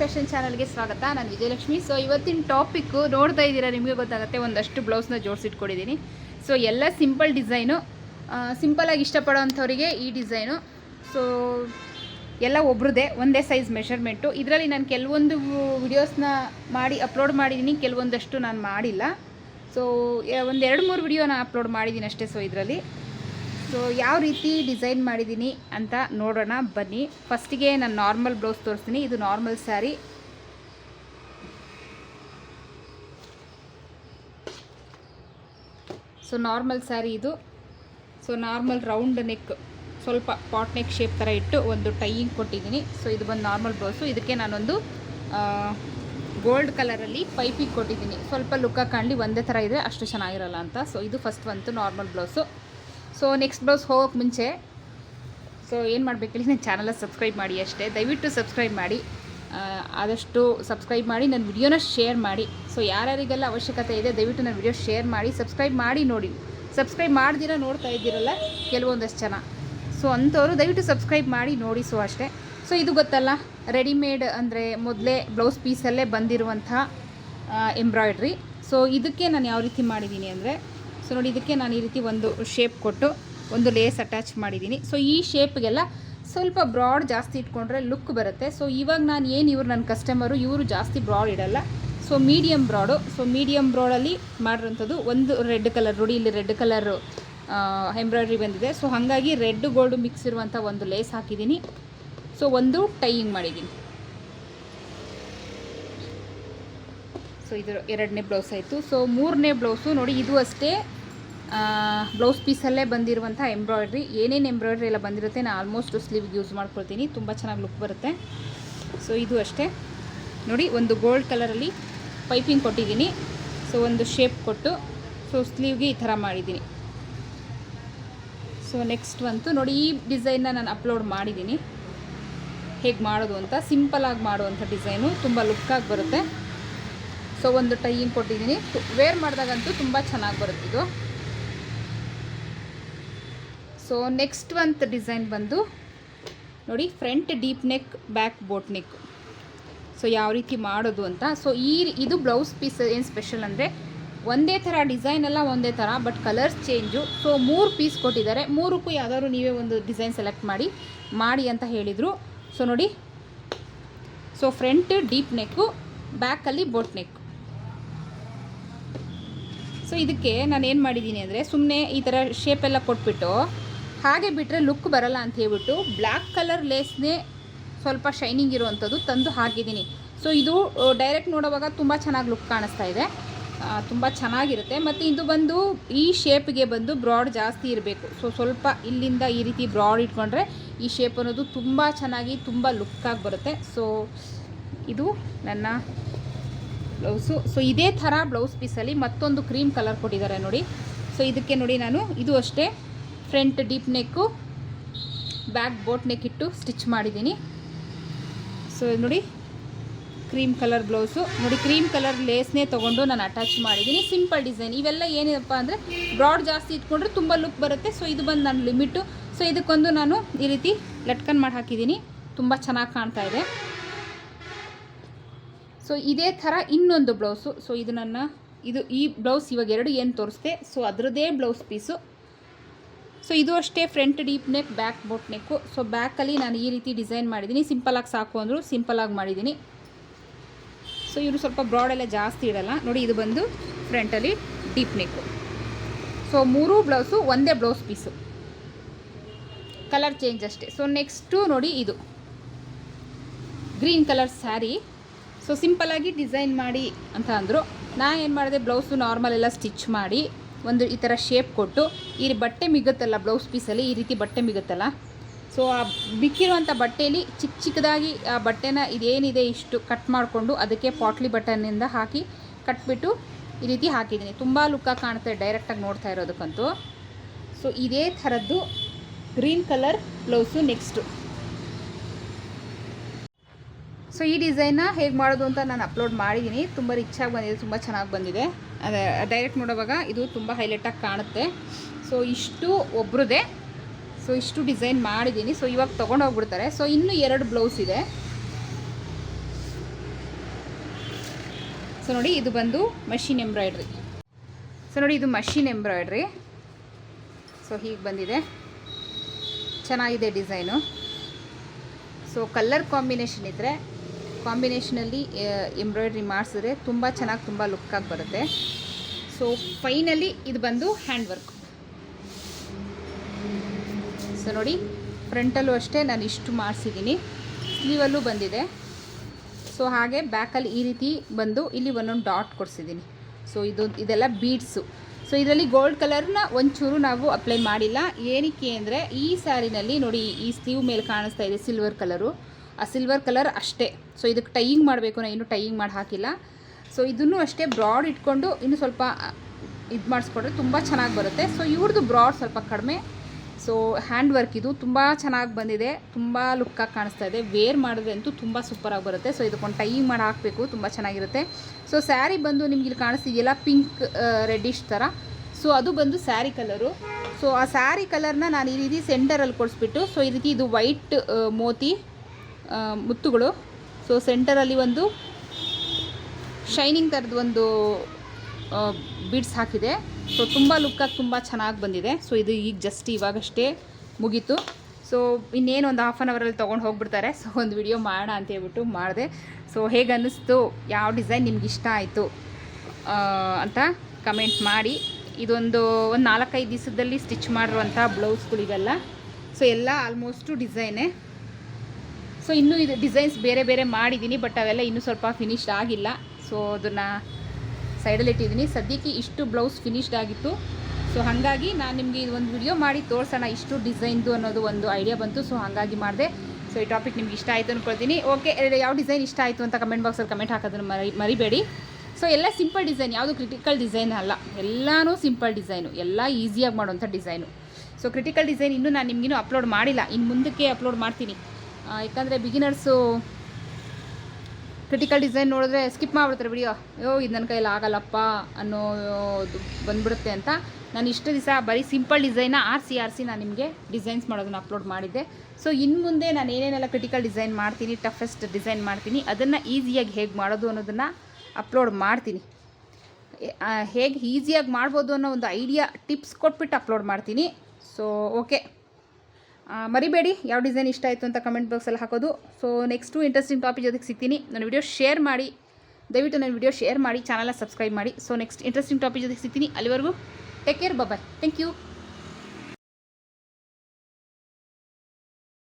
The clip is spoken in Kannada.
ಫ್ಯಾಷನ್ ಚಾನಲ್ಗೆ ಸ್ವಾಗತ. ನಾನು ವಿಜಯಲಕ್ಷ್ಮಿ. ಸೊ ಇವತ್ತಿನ ಟಾಪಿಕ್ಕು ನೋಡ್ತಾ ಇದ್ದೀರಾ ನಿಮಗೆ ಗೊತ್ತಾಗುತ್ತೆ, ಒಂದಷ್ಟು ಬ್ಲೌಸ್ನ ಜೋಡಿಸಿಟ್ಕೊಂಡಿದ್ದೀನಿ ಸೊ ಎಲ್ಲ ಸಿಂಪಲ್ ಡಿಸೈನು ಸಿಂಪಲಾಗಿ ಇಷ್ಟಪಡೋವಂಥವ್ರಿಗೆ ಈ ಡಿಸೈನು ಸೊ ಎಲ್ಲ ಒಬ್ರದೇ, ಒಂದೇ ಸೈಜ್ ಮೆಷರ್ಮೆಂಟು ಇದರಲ್ಲಿ ನಾನು ಕೆಲವೊಂದು ವಿಡಿಯೋಸ್ನ ಮಾಡಿ ಅಪ್ಲೋಡ್ ಮಾಡಿದ್ದೀನಿ ಕೆಲವೊಂದಷ್ಟು ನಾನು ಮಾಡಿಲ್ಲ. ಸೊ ಒಂದು ಎರಡು ಮೂರು ನಾನು ಅಪ್ಲೋಡ್ ಮಾಡಿದ್ದೀನಿ ಅಷ್ಟೇ ಸೊ ಇದರಲ್ಲಿ. ಸೊ ಯಾವ ರೀತಿ ಡಿಸೈನ್ ಮಾಡಿದ್ದೀನಿ ಅಂತ ನೋಡೋಣ, ಬನ್ನಿ. ಫಸ್ಟಿಗೆ ನಾನು ನಾರ್ಮಲ್ ಬ್ಲೌಸ್ ತೋರಿಸ್ತೀನಿ. ಇದು normal sari. So normal sari ಇದು. ಸೊ ನಾರ್ಮಲ್ ರೌಂಡ್ ನೆಕ್, ಸ್ವಲ್ಪ ಪಾಟ್ ನೆಕ್ ಶೇಪ್ ಥರ ಇಟ್ಟು ಒಂದು ಟೈಯಿಂಗ್ ಕೊಟ್ಟಿದ್ದೀನಿ. ಸೊ ಇದು ಬಂದು ನಾರ್ಮಲ್ ಬ್ಲೌಸು. ಇದಕ್ಕೆ ನಾನೊಂದು ಗೋಲ್ಡ್ ಕಲರಲ್ಲಿ ಪೈಪಿಗೆ ಕೊಟ್ಟಿದ್ದೀನಿ. ಸ್ವಲ್ಪ ಲುಕ್ಕಾಗಿ ಕಾಣಲಿ ಒಂದೇ ಥರ ಇದ್ದರೆ ಅಷ್ಟು ಚೆನ್ನಾಗಿರಲ್ಲ ಅಂತ. ಸೊ ಇದು ಫಸ್ಟ್ ಬಂತು normal blouse. So next blouse ಹೋಗೋಕ್ಕೆ ಮುಂಚೆ ಸೊ ಏನು ಮಾಡಬೇಕಲ್ಲಿ ನನ್ನ ಚಾನಲ ಸಬ್ಸ್ಕ್ರೈಬ್ ಮಾಡಿ ಅಷ್ಟೇ. ದಯವಿಟ್ಟು ಸಬ್ಸ್ಕ್ರೈಬ್ ಮಾಡಿ. ಆದಷ್ಟು ಸಬ್ಸ್ಕ್ರೈಬ್ ಮಾಡಿ ನನ್ನ ವಿಡಿಯೋನ ಶೇರ್ ಮಾಡಿ. ಸೊ ಯಾರ್ಯಾರಿಗೆಲ್ಲ ಅವಶ್ಯಕತೆ ಇದೆ, ದಯವಿಟ್ಟು ನನ್ನ ವಿಡಿಯೋ ಶೇರ್ ಮಾಡಿ ಸಬ್ಸ್ಕ್ರೈಬ್ ಮಾಡಿ ನೋಡಿ. ಸಬ್ಸ್ಕ್ರೈಬ್ ಮಾಡಿದಿರ ನೋಡ್ತಾ ಇದ್ದೀರಲ್ಲ, ಕೆಲವೊಂದಷ್ಟು ಜನ. ಸೊ ಅಂಥವ್ರು ದಯವಿಟ್ಟು ಸಬ್ಸ್ಕ್ರೈಬ್ ಮಾಡಿ, ನೋಡಿ ಸೊ ಅಷ್ಟೇ. ಸೊ ಇದು ಗೊತ್ತಲ್ಲ ರೆಡಿಮೇಡ್ ಅಂದರೆ ಮೊದಲೇ ಬ್ಲೌಸ್ ಪೀಸಲ್ಲೇ ಬಂದಿರುವಂಥ ಎಂಬ್ರಾಯ್ಡ್ರಿ ಸೊ ಇದಕ್ಕೆ ನಾನು ಯಾವ ರೀತಿ ಮಾಡಿದ್ದೀನಿ ಅಂದರೆ ಸೊ ನೋಡಿ, ಇದಕ್ಕೆ ನಾನು ಈ ರೀತಿ ಒಂದು ಶೇಪ್ ಕೊಟ್ಟು ಒಂದು ಲೇಸ್ ಅಟ್ಯಾಚ್ ಮಾಡಿದ್ದೀನಿ. ಸೊ ಈ ಶೇಪ್ಗೆಲ್ಲ ಸ್ವಲ್ಪ ಬ್ರಾಡ್ ಜಾಸ್ತಿ ಇಟ್ಕೊಂಡ್ರೆ ಲುಕ್ ಬರುತ್ತೆ. ಸೊ ಇವಾಗ ನಾನು ಏನು ಇವರು ನನ್ನ ಕಸ್ಟಮರು ಇವರು ಜಾಸ್ತಿ broad ಇಡಲ್ಲ. So medium broad so medium ಬ್ರಾಡಲ್ಲಿ ಮಾಡಿರೋಂಥದ್ದು ಒಂದು ರೆಡ್ ಕಲರ್ ನೋಡಿ, ಇಲ್ಲಿ ರೆಡ್ ಕಲರು ಎಂಬ್ರಾಯ್ಡ್ರಿ ಬಂದಿದೆ. ಸೊ ಹಾಗಾಗಿ ರೆಡ್ ಗೋಲ್ಡ್ ಮಿಕ್ಸ್ ಇರುವಂಥ ಒಂದು ಲೇಸ್ ಹಾಕಿದ್ದೀನಿ. ಸೊ ಒಂದು ಟೈಯಿಂಗ್ ಮಾಡಿದ್ದೀನಿ. ಸೊ ಇದು ಎರಡನೇ ಬ್ಲೌಸ್ ಆಯಿತು. ಸೊ ಮೂರನೇ ಬ್ಲೌಸು ನೋಡಿ, ಇದು ಅಷ್ಟೇ ಬ್ಲೌಸ್ ಪೀಸಲ್ಲೇ ಬಂದಿರುವಂಥ ಎಂಬ್ರಾಯ್ಡ್ರಿ ಏನೇನು ಎಂಬ್ರಾಯ್ಡ್ರಿ ಎಲ್ಲ ಬಂದಿರುತ್ತೆ ನಾನು ಆಲ್ಮೋಸ್ಟ್ ಸ್ಲೀವ್ಗೆ ಯೂಸ್ ಮಾಡ್ಕೊಳ್ತೀನಿ. ತುಂಬ ಚೆನ್ನಾಗಿ ಲುಕ್ ಬರುತ್ತೆ. ಸೊ ಇದು ಅಷ್ಟೇ. ನೋಡಿ, ಒಂದು ಗೋಲ್ಡ್ ಕಲರಲ್ಲಿ ಪೈಪಿಂಗ್ ಕೊಟ್ಟಿದ್ದೀನಿ. ಸೊ ಒಂದು ಶೇಪ್ ಕೊಟ್ಟು. ಸೊ ಸ್ಲೀವ್ಗೆ ಈ ಥರ ಮಾಡಿದ್ದೀನಿ. ಸೊ ನೆಕ್ಸ್ಟ್ ಬಂತು. ನೋಡಿ, ಈ ಡಿಸೈನ್ನ ನಾನು ಅಪ್ಲೋಡ್ ಮಾಡಿದ್ದೀನಿ. ಹೇಗೆ ಮಾಡೋದು ಅಂತ. ಸಿಂಪಲಾಗಿ ಮಾಡುವಂಥ ಡಿಸೈನು ತುಂಬ ಲುಕ್ಕಾಗಿ ಬರುತ್ತೆ. ಸೊ ಒಂದು ಟೈಯಿಂಗ್ ಕೊಟ್ಟಿದ್ದೀನಿ. ವೇರ್ ಮಾಡಿದಾಗಂತೂ ತುಂಬ ಚೆನ್ನಾಗಿ ಬರುತ್ತೆ ಇದು ಸೊ ನೆಕ್ಸ್ಟ್ ಒಂದು ಡಿಸೈನ್ ಬಂದು, ನೋಡಿ front deep neck back boat neck so ಯಾವ ರೀತಿ ಮಾಡೋದು ಅಂತ. ಸೊ ಈ ಇದು ಬ್ಲೌಸ್ ಪೀಸ್ ಏನು ಸ್ಪೆಷಲ್ ಅಂದರೆ, ಒಂದೇ ಥರ ಡಿಸೈನ್ ಎಲ್ಲ ಒಂದೇ ಥರ ಬಟ್ ಕಲರ್ಸ್ ಚೇಂಜು ಸೊ ಮೂರು ಪೀಸ್ ಕೊಟ್ಟಿದ್ದಾರೆ. ಮೂರಕ್ಕೂ ಯಾವ್ದಾದ್ರು ನೀವೇ ಒಂದು ಡಿಸೈನ್ ಸೆಲೆಕ್ಟ್ ಮಾಡಿ ಮಾಡಿ ಅಂತ ಹೇಳಿದರು. ಸೊ ನೋಡಿ. ಸೊ ಫ್ರಂಟ್ ಡೀಪ್ ನೆಕ್ಕು ಬ್ಯಾಕಲ್ಲಿ ಬೋಟ್ ನೆಕ್ ಸೊ ಇದಕ್ಕೆ ನಾನು ಏನು ಮಾಡಿದ್ದೀನಿ ಅಂದರೆ ಸುಮ್ಮನೆ ಈ ಥರ ಶೇಪೆಲ್ಲ ಕೊಟ್ಬಿಟ್ಟು ಹಾಗೆ ಬಿಟ್ಟರೆ ಲುಕ್ ಬರಲ್ಲ ಅಂತ ಹೇಳ್ಬಿಟ್ಟು ಬ್ಲ್ಯಾಕ್ ಕಲರ್ ಲೇಸ್ನೇ ಸ್ವಲ್ಪ ಶೈನಿಂಗ್ ಇರುವಂಥದ್ದು ತಂದು ಹಾಕಿದ್ದೀನಿ. ಸೊ ಇದು ಡೈರೆಕ್ಟ್ ನೋಡೋವಾಗ ತುಂಬ ಚೆನ್ನಾಗಿ ಲುಕ್ ಕಾಣಿಸ್ತಾ ಇದೆ. ತುಂಬ ಚೆನ್ನಾಗಿರುತ್ತೆ. ಮತ್ತು ಇದು ಬಂದು ಈ ಶೇಪ್ಗೆ ಬಂದು ಬ್ರಾಡ್ ಜಾಸ್ತಿ ಇರಬೇಕು. ಸೊ ಸ್ವಲ್ಪ ಇಲ್ಲಿಂದ ಈ ರೀತಿ ಬ್ರಾಡ್ ಇಟ್ಕೊಂಡ್ರೆ ಈ ಶೇಪ್ ಅನ್ನೋದು ತುಂಬ ಚೆನ್ನಾಗಿ, ತುಂಬ ಲುಕ್ಕಾಗಿ ಬರುತ್ತೆ. ಸೊ ಇದು ನನ್ನ ಬ್ಲೌಸು ಸೊ ಇದೇ ಥರ ಬ್ಲೌಸ್ ಪೀಸಲ್ಲಿ ಮತ್ತೊಂದು ಕ್ರೀಮ್ ಕಲರ್ ಕೊಟ್ಟಿದ್ದಾರೆ ನೋಡಿ. ಸೊ ಇದಕ್ಕೆ ನೋಡಿ ನಾನು, ಇದು ಅಷ್ಟೇ. Front deep neck, back boat neck ಇಟ್ಟು ಸ್ಟಿಚ್ ಮಾಡಿದ್ದೀನಿ. ಸೊ ನೋಡಿ, ಕ್ರೀಮ್ ಕಲರ್ ಬ್ಲೌಸು. ನೋಡಿ, ಕ್ರೀಮ್ ಕಲರ್ ಲೇಸ್ನೇ ತೊಗೊಂಡು ನಾನು ಅಟ್ಯಾಚ್ ಮಾಡಿದ್ದೀನಿ. Simple design. ಇವೆಲ್ಲ ಏನಪ್ಪ ಅಂದರೆ ಬ್ರಾಡ್ ಜಾಸ್ತಿ ಇಟ್ಕೊಂಡ್ರೆ ತುಂಬ ಲುಕ್ ಬರುತ್ತೆ. ಸೊ ಇದು ಬಂದು ನನ್ನ ಲಿಮಿಟು. ಸೊ ಇದಕ್ಕೊಂದು ನಾನು ಈ ರೀತಿ ಲಟ್ಕನ್ ಮಾಡಿ ಹಾಕಿದ್ದೀನಿ. ತುಂಬ ಚೆನ್ನಾಗಿ ಕಾಣ್ತಾ ಇದೆ. ಸೊ ಇದೇ ಥರ ಇನ್ನೊಂದು ಬ್ಲೌಸು. ಸೊ ಇದು ನನ್ನ, ಇದು ಈ ಬ್ಲೌಸ್ ಇವಾಗ ಎರಡು ಏನು ತೋರಿಸ್ದೆ? ಸೊ ಅದರದ್ದೇ ಬ್ಲೌಸ್ ಪೀಸು. ಸೊ ಇದು ಅಷ್ಟೇ front deep neck back boat neck so ಬ್ಯಾಕಲ್ಲಿ ನಾನು ಈ ರೀತಿ ಡಿಸೈನ್ ಮಾಡಿದ್ದೀನಿ. ಸಿಂಪಲಾಗಿ ಸಾಕು ಅಂದರು ಸಿಂಪಲಾಗಿ ಮಾಡಿದ್ದೀನಿ. ಸೊ ಇವರು ಸ್ವಲ್ಪ ಬ್ರಾಡೆಲ್ಲ ಜಾಸ್ತಿ ಇಡಲ್ಲ. ನೋಡಿ, ಇದು ಬಂದು ಫ್ರಂಟಲ್ಲಿ ಡೀಪ್ ನೆಕ್ಕು ಸೊ ಮೂರೂ ಬ್ಲೌಸು ಒಂದೇ ಬ್ಲೌಸ್ ಪೀಸು ಕಲರ್ ಚೇಂಜ್ ಅಷ್ಟೇ. ಸೊ ನೆಕ್ಸ್ಟು ನೋಡಿ ಇದು. ಗ್ರೀನ್ ಕಲರ್ ಸ್ಯಾರಿ ಸೊ ಸಿಂಪಲಾಗಿ ಡಿಸೈನ್ ಮಾಡಿ ಅಂತ ಅಂದರು. ನಾನು ಏನು ಮಾಡಿದೆ ಬ್ಲೌಸು ನಾರ್ಮಲ್ ಎಲ್ಲ ಸ್ಟಿಚ್ ಮಾಡಿ ಒಂದು ಈ ಥರ ಶೇಪ್ ಕೊಟ್ಟು, ಈ ಬಟ್ಟೆ ಮಿಗುತ್ತಲ್ಲ ಬ್ಲೌಸ್ ಪೀಸಲ್ಲಿ ಈ ರೀತಿ ಬಟ್ಟೆ ಮಿಗುತ್ತಲ್ಲ? ಸೊ ಆ ಬಿಕ್ಕಿರುವಂಥ ಬಟ್ಟೆಯಲ್ಲಿ ಚಿಕ್ಕ ಚಿಕ್ಕದಾಗಿ ಆ ಬಟ್ಟೆನ ಇದೇನಿದೆ ಇಷ್ಟು ಕಟ್ ಮಾಡಿಕೊಂಡು ಅದಕ್ಕೆ ಪಾಟ್ಲಿ ಬಟನ್ನಿಂದ ಹಾಕಿ ಕಟ್ಬಿಟ್ಟು ಈ ರೀತಿ ಹಾಕಿದ್ದೀನಿ. ತುಂಬ ಲುಕ್ಕಾಗಿ ಕಾಣುತ್ತೆ ಡೈರೆಕ್ಟಾಗಿ ನೋಡ್ತಾ ಇರೋದಕ್ಕಂತೂ. ಸೊ ಇದೇ ಥರದ್ದು green colour blouse next so ಈ ಡಿಸೈನ್ನ ಹೇಗೆ ಮಾಡೋದು ಅಂತ ನಾನು ಅಪ್ಲೋಡ್ ಮಾಡಿದ್ದೀನಿ ತುಂಬ ಆಗಿ ಬಂದಿದೆ, ತುಂಬ ಚೆನ್ನಾಗಿ ಬಂದಿದೆ. ಅದೇ ಡೈರೆಕ್ಟ್ ನೋಡುವಾಗ ಇದು ತುಂಬ ಹೈಲೈಟಾಗಿ ಕಾಣುತ್ತೆ. ಸೊ ಇಷ್ಟು ಒಬ್ರದೇ. ಸೊ ಇಷ್ಟು ಡಿಸೈನ್ ಮಾಡಿದ್ದೀನಿ ಸೊ ಇವಾಗ ತೊಗೊಂಡು ಹೋಗ್ಬಿಡ್ತಾರೆ. ಸೊ ಇನ್ನೂ ಎರಡು ಬ್ಲೌಸ್ ಇದೆ. ಸೊ ನೋಡಿ, ಇದು ಬಂದು ಮಷಿನ್ ಎಂಬ್ರಾಯ್ಡ್ರಿ ಸೊ ನೋಡಿ, ಇದು ಮಷಿನ್ ಎಂಬ್ರಾಯ್ಡ್ರಿ ಸೊ ಹೀಗೆ ಬಂದಿದೆ. ಚೆನ್ನಾಗಿದೆ ಡಿಸೈನು ಸೊ ಕಲ್ಲರ್ ಕಾಂಬಿನೇಷನ್ ಇದ್ದರೆ ಕಾಂಬಿನೇಷನಲ್ಲಿ ಎಂಬ್ರಾಯ್ಡ್ರಿ ಮಾಡಿಸಿದ್ರೆ ತುಂಬ ಚೆನ್ನಾಗಿ ತುಂಬ ಲುಕ್ಕಾಗಿ ಬರುತ್ತೆ. ಸೊ ಫೈನಲಿ ಇದು ಬಂದು ಹ್ಯಾಂಡ್ ವರ್ಕ್ ಸೊ ನೋಡಿ ಫ್ರಂಟಲ್ಲೂ ಅಷ್ಟೇ ನಾನು ಇಷ್ಟು ಮಾಡಿಸಿದ್ದೀನಿ. ಸ್ಲೀವಲ್ಲೂ ಬಂದಿದೆ. ಸೊ ಹಾಗೆ ಬ್ಯಾಕಲ್ಲಿ ಈ ರೀತಿ ಬಂದು ಇಲ್ಲಿ ಒಂದೊಂದು ಡಾಟ್ ಕೊಡಿಸಿದ್ದೀನಿ. ಸೊ ಇದು, ಇದೆಲ್ಲ ಬೀಡ್ಸು ಸೊ ಇದರಲ್ಲಿ ಗೋಲ್ಡ್ ಕಲರ್ನ ಒಂಚೂರು ನಾವು ಅಪ್ಲೈ ಮಾಡಿಲ್ಲ. ಏನಕ್ಕೆ ಅಂದರೆ ಈ ಸ್ಯಾರಿನಲ್ಲಿ ನೋಡಿ ಈ ಸ್ಲೀವ್ ಮೇಲೆ ಕಾಣಿಸ್ತಾ ಇದೆ ಸಿಲ್ವರ್ ಕಲರು ಆ ಸಿಲ್ವರ್ ಕಲರ್ ಅಷ್ಟೇ. ಸೊ ಇದಕ್ಕೆ ಟೈಯಿಂಗ್ ಮಾಡಬೇಕು ನಾನು ಇನ್ನೂ ಟೈಯಿಂಗ್ ಮಾಡಿ ಹಾಕಿಲ್ಲ. ಸೊ ಇದನ್ನು ಅಷ್ಟೇ ಬ್ರಾಡ್ ಇಟ್ಕೊಂಡು ಇನ್ನು ಸ್ವಲ್ಪ ಇದು ಮಾಡಿಸ್ಕೊಂಡ್ರೆ ತುಂಬ ಚೆನ್ನಾಗಿ ಬರುತ್ತೆ. ಸೊ ಇವ್ರದ್ದು ಬ್ರಾಡ್ ಸ್ವಲ್ಪ ಕಡಿಮೆ. ಸೊ ಹ್ಯಾಂಡ್ ವರ್ಕ್ ಇದು ತುಂಬ ಚೆನ್ನಾಗಿ ಬಂದಿದೆ. ತುಂಬ ಲುಕ್ಕಾಗಿ ಕಾಣಿಸ್ತಾ ಇದೆ. ವೇರ್ ಮಾಡಿದ್ರೆ ಅಂತೂ ತುಂಬ ಸೂಪರಾಗಿ ಬರುತ್ತೆ. ಸೊ ಇದಕ್ಕೊಂದು ಟೈಯಿಂಗ್ ಮಾಡಿ ಹಾಕಬೇಕು. ತುಂಬ ಚೆನ್ನಾಗಿರುತ್ತೆ. ಸೊ ಸ್ಯಾರಿ ಬಂದು ನಿಮ್ಗೆ ಇಲ್ಲಿ ಕಾಣಿಸ್ತಿದೆಯಲ್ಲ ಪಿಂಕ್ ರೆಡ್ಡಿಶ್ ಥರ ಸೊ ಅದು ಬಂದು ಸ್ಯಾರಿ ಕಲರು ಸೊ ಆ ಸ್ಯಾರಿ ಕಲರ್ನ ನಾನು ಈ ರೀತಿ ಸೆಂಟರಲ್ಲಿ ಕೊಡಿಸ್ಬಿಟ್ಟು ಸೊ ಈ ರೀತಿ ಇದು ವೈಟ್ ಮೋತಿ ಮುತ್ತುಗಳು. ಸೊ ಸೆಂಟರಲ್ಲಿ ಒಂದು ಶೈನಿಂಗ್ ಥರದ್ದು ಒಂದು ಬೀಡ್ಸ್ ಹಾಕಿದೆ. ಸೊ ತುಂಬ ಲುಕ್ಕಾಗಿ ತುಂಬ ಚೆನ್ನಾಗಿ ಬಂದಿದೆ. ಸೊ ಇದು ಈಗ ಜಸ್ಟ್ ಇವಾಗಷ್ಟೇ ಮುಗೀತು. ಸೊ ಇನ್ನೇನು ಒಂದು ಹಾಫ್ ಆನ್ ಅವರಲ್ಲಿ ತೊಗೊಂಡು ಹೋಗ್ಬಿಡ್ತಾರೆ. ಸೊ ಒಂದು ವಿಡಿಯೋ ಮಾಡೋಣ ಅಂತ ಹೇಳ್ಬಿಟ್ಟು ಮಾಡಿದೆ. ಸೊ ಹೇಗೆ ಅನ್ನಿಸ್ತು ಯಾವ ಡಿಸೈನ್ ನಿಮ್ಗೆ ಇಷ್ಟ ಆಯಿತು? ಅಂತ ಕಮೆಂಟ್ ಮಾಡಿ. ಇದೊಂದು ಒಂದು ನಾಲ್ಕೈದು ದಿವಸದಲ್ಲಿ ಸ್ಟಿಚ್ ಮಾಡಿರುವಂಥ ಬ್ಲೌಸ್ಗಳಿವೆಲ್ಲ ಸೊ ಎಲ್ಲ ಆಲ್ಮೋಸ್ಟು ಡಿಸೈನೇ ಸೊ ಇನ್ನೂ ಇದು ಡಿಸೈನ್ಸ್ ಬೇರೆ ಬೇರೆ ಮಾಡಿದ್ದೀನಿ ಬಟ್ ಅವೆಲ್ಲ ಇನ್ನೂ ಸ್ವಲ್ಪ ಫಿನಿಶ್ಡ್ ಆಗಿಲ್ಲ. ಸೊ ಅದನ್ನು ಸೈಡಲ್ಲಿ ಇಟ್ಟಿದ್ದೀನಿ ಸದ್ಯಕ್ಕೆ ಇಷ್ಟು ಬ್ಲೌಸ್ ಫಿನಿಶ್ಡ್ ಆಗಿತ್ತು. ಸೊ ಹಾಗಾಗಿ ನಾನು ನಿಮಗೆ ಇದು ಒಂದು ವಿಡಿಯೋ ಮಾಡಿ ತೋರಿಸೋಣ ಇಷ್ಟು ಡಿಸೈನ್ದು ಅನ್ನೋದು ಒಂದು ಐಡಿಯಾ ಬಂತು. ಸೊ ಹಾಗಾಗಿ ಮಾಡಿದೆ. ಸೊ ಈ ಟಾಪಿಕ್ ನಿಮ್ಗೆ ಇಷ್ಟ ಆಯಿತು ಅಂದ್ಕೊಳ್ತೀನಿ ಓಕೆ ಯಾವ ಡಿಸೈನ್ ಇಷ್ಟ ಆಯಿತು ಅಂತ ಕಮೆಂಟ್ ಬಾಕ್ಸಲ್ಲಿ ಕಮೆಂಟ್ ಹಾಕೋದನ್ನು ಮರಿ, ಮರಿಬೇಡಿ. ಸೊ ಎಲ್ಲ ಸಿಂಪಲ್ ಡಿಸೈನ್ ಯಾವುದು ಕ್ರಿಟಿಕಲ್ ಡಿಸೈನ್ ಅಲ್ಲ. ಎಲ್ಲನೂ ಸಿಂಪಲ್ ಡಿಸೈನು ಎಲ್ಲ ಈಸಿಯಾಗಿ ಮಾಡುವಂಥ ಡಿಸೈನು ಸೊ ಕ್ರಿಟಿಕಲ್ ಡಿಸೈನ್ ಇನ್ನೂ ನಾನು ನಿಮಗಿನ್ನೂ ಅಪ್ಲೋಡ್ ಮಾಡಿಲ್ಲ. ಇನ್ನು ಮುಂದಕ್ಕೆ ಅಪ್ಲೋಡ್ ಮಾಡ್ತೀನಿ. ಯಾಕಂದರೆ ಬಿಗಿನರ್ಸು ಕ್ರಿಟಿಕಲ್ ಡಿಸೈನ್ ನೋಡಿದ್ರೆ ಸ್ಕಿಪ್ ಮಾಡಿಬಿಡ್ತಾರೆ ವಿಡಿಯೋ ಅಯ್ಯೋ ಇದು ನನ್ನ ಕೈಯಲ್ಲಿ ಆಗಲ್ಲಪ್ಪ ಅನ್ನೋದು ಬಂದ್ಬಿಡುತ್ತೆ ಅಂತ ನಾನು ಇಷ್ಟು ದಿವಸ ಬರೀ ಸಿಂಪಲ್ ಡಿಸೈನ ಆರಿಸಿ ಆರಿಸಿ ನಾನು ನಿಮಗೆ ಡಿಸೈನ್ಸ್ ಮಾಡೋದನ್ನು ಅಪ್ಲೋಡ್ ಮಾಡಿದ್ದೆ. ಸೊ ಇನ್ನು ಮುಂದೆ ನಾನು ಏನೇನೆಲ್ಲ ಕ್ರಿಟಿಕಲ್ ಡಿಸೈನ್ ಮಾಡ್ತೀನಿ ಟಫೆಸ್ಟ್ ಡಿಸೈನ್ ಮಾಡ್ತೀನಿ, ಅದನ್ನು ಈಸಿಯಾಗಿ ಹೇಗೆ ಮಾಡೋದು ಅನ್ನೋದನ್ನು ಅಪ್ಲೋಡ್ ಮಾಡ್ತೀನಿ. ಹೇಗೆ ಈಸಿಯಾಗಿ ಮಾಡ್ಬೋದು ಅನ್ನೋ ಒಂದು ಐಡಿಯಾ ಟಿಪ್ಸ್ ಕೊಟ್ಬಿಟ್ಟು ಅಪ್ಲೋಡ್ ಮಾಡ್ತೀನಿ. ಸೊ ಓಕೆ ಮರಿಬೇಡಿ, ಯಾವ ಡಿಸೈನ್ ಇಷ್ಟ ಆಯಿತು ಅಂತ ಕಮೆಂಟ್ ಬಾಕ್ಸಲ್ಲಿ ಹಾಕೋದು. ಸೊ ನೆಕ್ಸ್ಟು ಇಂಟ್ರೆಸ್ಟಿಂಗ್ ಟಾಪಿಕ್ ಜೊತೆಗೆ ಸಿಗ್ತೀನಿ. ನನ್ನ ವಿಡಿಯೋ ಶೇರ್ ಮಾಡಿ. ದಯವಿಟ್ಟು ನನ್ನ ವಿಡಿಯೋ ಶೇರ್ ಮಾಡಿ ಚಾನಲ್ನ ಸಬ್ಸ್ಕ್ರೈಬ್ ಮಾಡಿ. ಸೊ ನೆಕ್ಸ್ಟ್ ಇಂಟ್ರೆಸ್ಟಿಂಗ್ ಟಾಪಿಕ್ ಜೊತೆಗೆ ಸಿಗ್ತೀನಿ. ಅಲ್ಲಿವರೆಗೂ take care bye thank you